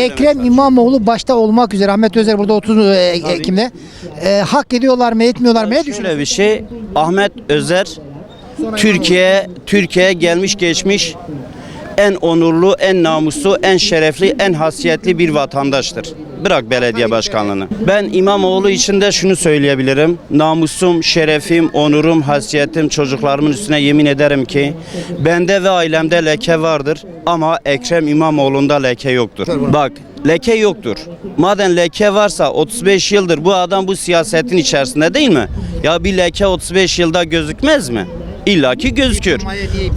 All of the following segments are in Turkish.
Ekrem. İmamoğlu başta olmak üzere Ahmet Özer burada 30 e, Ekim'de e, hak ediyorlar mı etmiyorlar mı ne düşünüyorsun? Şöyle bir şey Ahmet Özer Türkiye Türkiye gelmiş geçmiş en onurlu, en namuslu, en şerefli, en hasiyetli bir vatandaştır. Bırak belediye başkanlığını. Ben İmamoğlu için de şunu söyleyebilirim. Namusum, şerefim, onurum, hasiyetim çocuklarımın üstüne yemin ederim ki bende ve ailemde leke vardır ama Ekrem İmamoğlu'nda leke yoktur. Bak leke yoktur. Madem leke varsa 35 yıldır bu adam bu siyasetin içerisinde değil mi? Ya bir leke 35 yılda gözükmez mi? İlla ki gözükür.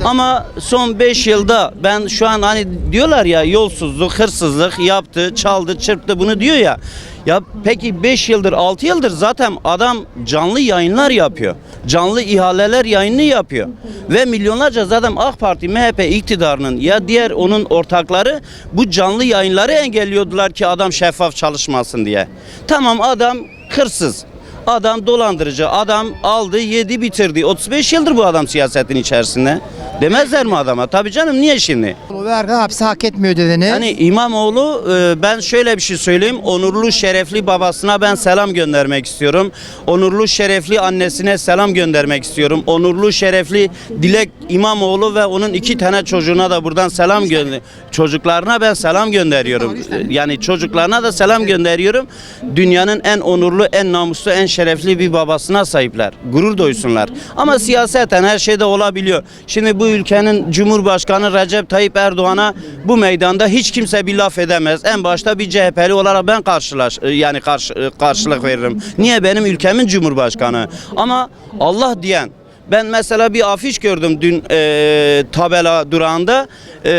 Ama son 5 yılda ben şu an hani diyorlar ya yolsuzluk, hırsızlık yaptı, çaldı, çırptı bunu diyor ya. Ya peki 5 yıldır, 6 yıldır zaten adam canlı yayınlar yapıyor. Canlı ihaleler yayını yapıyor. Ve milyonlarca zaten AK Parti, MHP iktidarının ya diğer onun ortakları bu canlı yayınları engelliyordular ki adam şeffaf çalışmasın diye. Tamam adam hırsız. Adam dolandırıcı. Adam aldı, yedi, bitirdi. 35 yıldır bu adam siyasetin içerisinde. Demezler mi adama? Tabii canım niye şimdi? Ve Erkan hapse hak etmiyor dediniz. Hani İmamoğlu e, ben şöyle bir şey söyleyeyim. Onurlu şerefli babasına ben selam göndermek istiyorum. Onurlu şerefli annesine selam göndermek istiyorum. Onurlu şerefli Dilek İmamoğlu ve onun iki tane çocuğuna da buradan selam gönder. Çocuklarına ben selam gönderiyorum. Yani çocuklarına da selam gönderiyorum. Dünyanın en onurlu, en namuslu, en şerefli bir babasına sahipler. Gurur duysunlar. Ama siyaseten her şeyde olabiliyor. Şimdi bu ülkenin Cumhurbaşkanı Recep Tayyip Erdoğan'a bu meydanda hiç kimse bir laf edemez. En başta bir CHP'li olarak ben karşılaş yani karşı, karşılık veririm. Niye benim ülkemin Cumhurbaşkanı? Ama Allah diyen ben mesela bir afiş gördüm dün e, tabela durağında. E,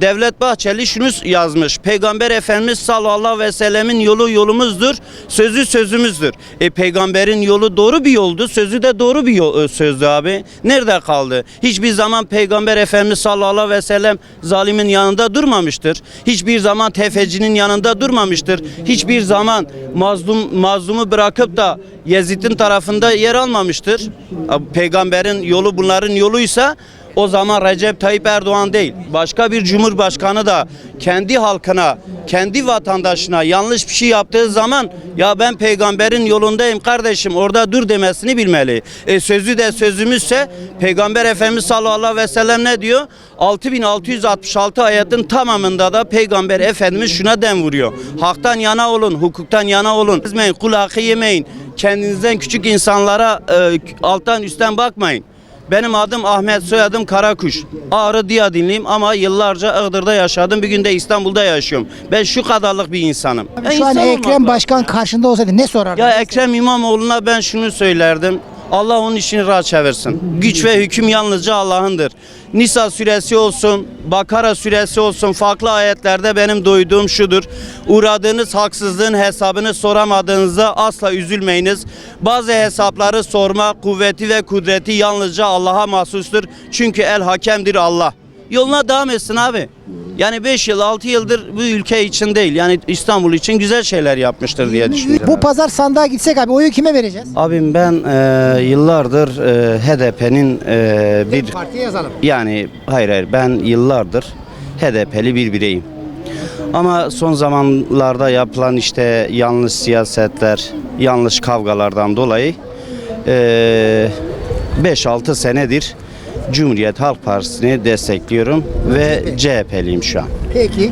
Devlet Bahçeli şunu yazmış. Peygamber Efendimiz sallallahu aleyhi ve sellemin yolu yolumuzdur. Sözü sözümüzdür. E, peygamberin yolu doğru bir yoldu. Sözü de doğru bir yol, e, sözdü abi. Nerede kaldı? Hiçbir zaman Peygamber Efendimiz sallallahu aleyhi ve sellem zalimin yanında durmamıştır. Hiçbir zaman tefecinin yanında durmamıştır. Hiçbir zaman mazlum mazlumu bırakıp da Yezid'in tarafında yer almamıştır. Peygamberin yolu bunların yoluysa o zaman Recep Tayyip Erdoğan değil, başka bir cumhurbaşkanı da kendi halkına, kendi vatandaşına yanlış bir şey yaptığı zaman ya ben peygamberin yolundayım kardeşim orada dur demesini bilmeli. E, sözü de sözümüzse Peygamber Efendimiz sallallahu aleyhi ve sellem ne diyor? 6666 ayetin tamamında da Peygamber Efendimiz şuna dem vuruyor. Haktan yana olun, hukuktan yana olun. Ezmeyin, kul hakkı yemeyin. Kendinizden küçük insanlara e, alttan üstten bakmayın. Benim adım Ahmet, soyadım Karakuş. Ağrı Diyadinliyim ama yıllarca Iğdır'da yaşadım. Bir gün de İstanbul'da yaşıyorum. Ben şu kadarlık bir insanım. Ya Şu an insan Ekrem. Başkan karşında olsaydı ne sorardın? Ya Ekrem İmamoğlu'na ben şunu söylerdim. Allah onun işini rahat çevirsin. Güç ve hüküm yalnızca Allah'ındır. Nisa suresi olsun, Bakara suresi olsun farklı ayetlerde benim duyduğum şudur. Uğradığınız haksızlığın hesabını soramadığınızda asla üzülmeyiniz. Bazı hesapları sorma kuvveti ve kudreti yalnızca Allah'a mahsustur. Çünkü el hakemdir Allah. Yoluna devam etsin abi. Yani 5 yıl 6 yıldır bu ülke için değil yani İstanbul için güzel şeyler yapmıştır diye düşünüyorum. Bu pazar sandığa gitsek abi oyu kime vereceğiz? Abim ben e, yıllardır e, HDP'nin e, bir Partiye yazalım. yani hayır hayır ben yıllardır HDP'li bir bireyim. Ama son zamanlarda yapılan işte yanlış siyasetler, yanlış kavgalardan dolayı e, 5-6 senedir Cumhuriyet Halk Partisi'ni destekliyorum ve CHP'liyim şu an. Peki.